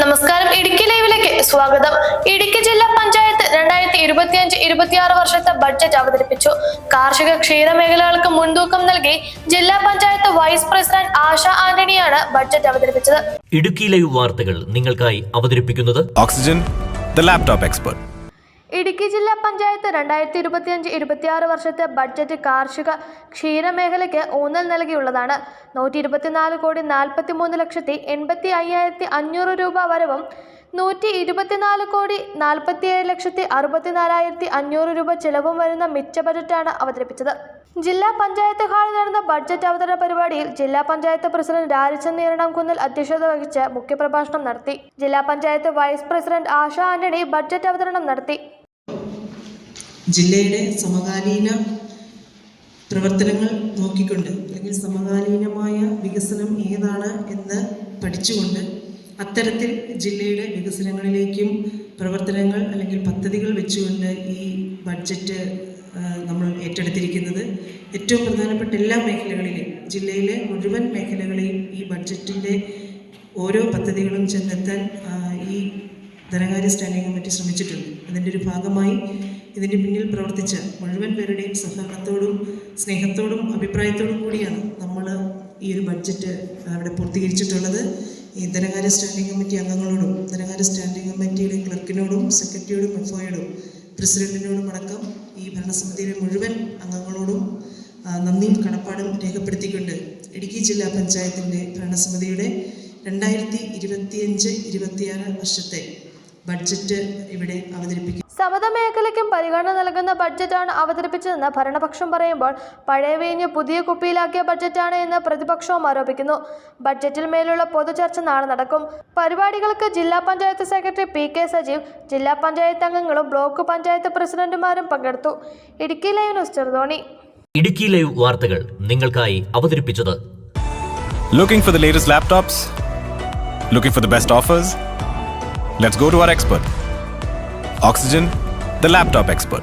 നമസ്കാരം. ഇടുക്കി ലൈവിലേക്ക് സ്വാഗതം. ഇടുക്കി ജില്ലാ പഞ്ചായത്ത് രണ്ടായിരത്തി ഇരുപത്തിയഞ്ച് ഇരുപത്തിയാറ് വർഷത്തെ ബഡ്ജറ്റ് അവതരിപ്പിച്ചു. കാർഷിക ക്ഷീര മേഖലകൾക്ക് മുൻതൂക്കം നൽകി ജില്ലാ പഞ്ചായത്ത് വൈസ് പ്രസിഡന്റ് ആശ ആന്റണിയാണ് ബഡ്ജറ്റ് അവതരിപ്പിച്ചത്. ഇടുക്കി ലൈവ് വാർത്തകൾ നിങ്ങൾക്കായി അവതരിപ്പിക്കുന്നത് ഓക്സിജൻ ലാപ്ടോപ്പ് expert. ഇടുക്കി ജില്ലാ പഞ്ചായത്ത് രണ്ടായിരത്തി ഇരുപത്തിയഞ്ച് ഇരുപത്തിയാറ് വർഷത്തെ ബഡ്ജറ്റ് കാർഷിക ക്ഷീരമേഖലയ്ക്ക് ഊന്നൽ നൽകിയുള്ളതാണ്. നൂറ്റി ഇരുപത്തിനാല് കോടി നാൽപ്പത്തി മൂന്ന് ലക്ഷത്തി എൺപത്തി അയ്യായിരത്തി അഞ്ഞൂറ് രൂപ വരവും നൂറ്റി ഇരുപത്തിനാല് കോടി നാൽപ്പത്തിയേഴ് ലക്ഷത്തി അറുപത്തിനാലായിരത്തി അഞ്ഞൂറ് രൂപ ചെലവും വരുന്ന മിച്ച ബജറ്റാണ് അവതരിപ്പിച്ചത്. ജില്ലാ പഞ്ചായത്ത് ഹാളിൽ നടന്ന ബഡ്ജറ്റ് അവതരണ പരിപാടിയിൽ ജില്ലാ പഞ്ചായത്ത് പ്രസിഡന്റ് രാജചന്ദ് നീരണംകുന്നിൽ അധ്യക്ഷത വഹിച്ച് മുഖ്യപ്രഭാഷണം നടത്തി. ജില്ലാ panchayat vice president Asha Antony budget അവതരണം നടത്തി. ജില്ലയുടെ സമകാലീന പ്രവർത്തനങ്ങൾ നോക്കിക്കൊണ്ട് അല്ലെങ്കിൽ സമകാലീനമായ വികസനം ഏതാണ് എന്ന് പഠിച്ചുകൊണ്ട് അത്തരത്തിൽ ജില്ലയുടെ വികസനങ്ങളിലേക്കും പ്രവർത്തനങ്ങൾ അല്ലെങ്കിൽ പദ്ധതികൾ വെച്ചുകൊണ്ട് ഈ ബഡ്ജറ്റ് നമ്മൾ ഏറ്റെടുത്തിരിക്കുന്നത്. ഏറ്റവും പ്രധാനപ്പെട്ട എല്ലാ മേഖലകളിലും ജില്ലയിലെ മുഴുവൻ മേഖലകളെയും ഈ ബഡ്ജറ്റിന്റെ ഓരോ പദ്ധതികളും ചെന്നെത്താൻ ഈ ധനകാര്യ സ്റ്റാൻഡിംഗ് കമ്മിറ്റി ശ്രമിച്ചിട്ടുണ്ട്. അതിന്റെ ഒരു ഭാഗമായി ഇതിന്റെ പിന്നിൽ പ്രവർത്തിച്ച മുഴുവൻ പേരുടെയും സഹകരണത്തോടും സ്നേഹത്തോടും അഭിപ്രായത്തോടും കൂടിയാണ് നമ്മൾ ഈ ഒരു ബഡ്ജറ്റ് അവിടെ പൂർത്തീകരിച്ചിട്ടുള്ളത്. ഈ ധനകാര്യ സ്റ്റാൻഡിംഗ് കമ്മിറ്റി അംഗങ്ങളോടും ധനകാര്യ സ്റ്റാൻഡിംഗ് കമ്മിറ്റിയുടെ ക്ലർക്കിനോടും സെക്രട്ടറിയോടും എഫ്ഒയോടും പ്രസിഡന്റിനോടും അടക്കം ഈ ഭരണസമിതിയിലെ മുഴുവൻ അംഗങ്ങളോടും നന്ദിയും കടപ്പാടും രേഖപ്പെടുത്തിക്കൊണ്ട് ഇടുക്കി ജില്ലാ പഞ്ചായത്തിന്റെ ഭരണസമിതിയുടെ രണ്ടായിരത്തി ഇരുപത്തിയഞ്ച് ഇരുപത്തിയാറ് വർഷത്തെ ബഡ്ജറ്റ് ഇവിടെ അവതരിപ്പിക്കും. സമത മേഖലയ്ക്കും പരിഗണന നൽകുന്ന ബഡ്ജറ്റാണ് അവതരിപ്പിച്ചതെന്ന് ഭരണപക്ഷം പറയുമ്പോൾ പഴയ വീഞ്ഞ് പുതിയ കുപ്പിയിലാക്കിയ ബഡ്ജറ്റാണ് എന്ന് പ്രതിപക്ഷവും ആരോപിക്കുന്നു. ബഡ്ജറ്റിൽ മേലുള്ള പൊതുചർച്ച നാളെ നടക്കും. പരിപാടികൾക്ക് ജില്ലാ panchayat secretary P K Sajeev ജില്ലാ പഞ്ചായത്ത് അംഗങ്ങളും ബ്ലോക്ക് പഞ്ചായത്ത് പ്രസിഡന്റുമാരും പങ്കെടുത്തു. Idukki live news Cheruthoni. Idukki live വാർത്തകൾ നിങ്ങൾക്കായി അവതരിപ്പിച്ചത്. Looking for the latest laptops? Looking for the best offers? Let's go to our expert. Oxygen, the laptop expert.